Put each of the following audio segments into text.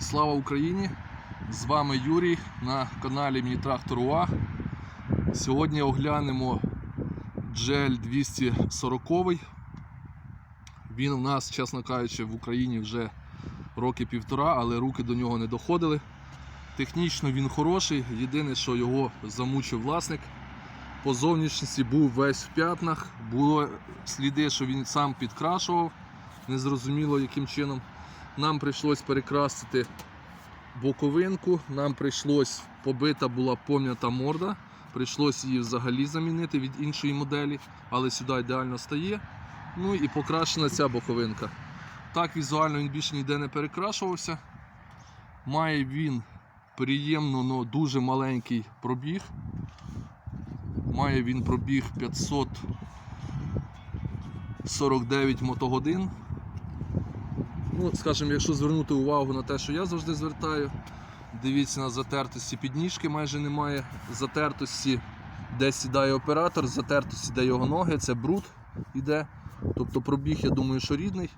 Слава Україні! З вами Юрій на каналі Мій Трактор УА. Сьогодні оглянемо GL 240. Він у нас, чесно кажучи, в Україні вже роки півтора, але руки до нього не доходили. Технічно він хороший, єдине, що його замучив власник. По зовнішності був весь в п'ятнах, було сліди, що він сам підкрашував, незрозуміло яким чином. Нам прийшлось перекрасити боковинку, нам прийшлось побита була пом'ята морда, прийшлось її взагалі замінити від іншої моделі, але сюди ідеально стає. Ну і покрашена ця боковинка. Так, візуально він більше ніде не перекрашувався. Має він приємно, но дуже маленький пробіг. Має він пробіг 549 мотогодин. Ну, скажімо, якщо звернути увагу на те, що я завжди звертаю, дивіться на затертості підніжки, майже немає затертості, де сідає оператор, затертості, де його ноги, це бруд іде. Тобто пробіг, я думаю, що рідний.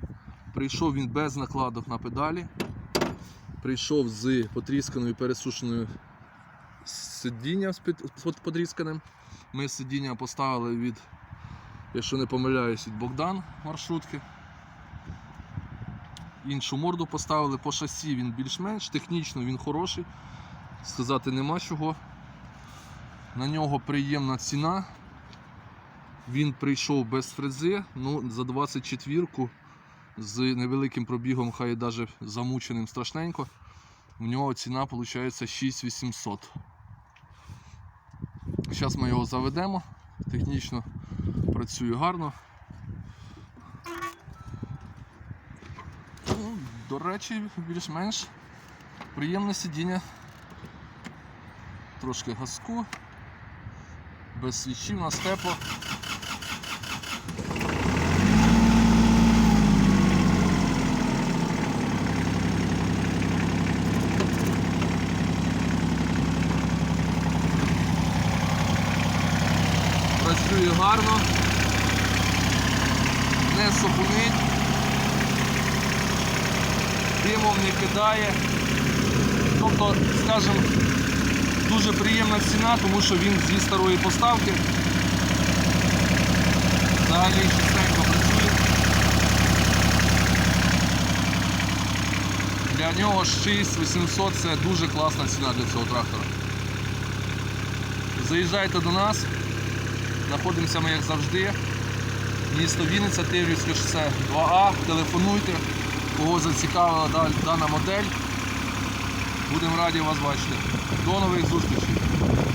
Прийшов він без накладок на педалі. Прийшов з потрісканою пересушеною сидіння під- з потрісканим. Ми сидіння поставили від, якщо не помиляюсь, від Богдан маршрутки іншу морду поставили. По шасі він більш-менш, технічно він хороший. Сказати нема чого. На нього приємна ціна. Він прийшов без фрези, ну за 24-ку з невеликим пробігом, хай навіть замученим страшненько. В нього ціна виходить 6800. Зараз ми його заведемо. Технічно працює гарно. До речі, більш-менш приємне сидіння. Трошки газку, без свічів, у тепло. Працює гарно, не сопунить димом не кидає. Тобто, скажімо, дуже приємна ціна, тому що він зі старої поставки. Взагалі чистенько працює. Для нього 6800 це дуже класна ціна для цього трактора. Заїжджайте до нас, знаходимося ми як завжди. Місто Вінниця, Тиврівське шосе 2А, телефонуйте кого зацікавила дана модель. Будемо раді вас бачити. До нових зустрічей!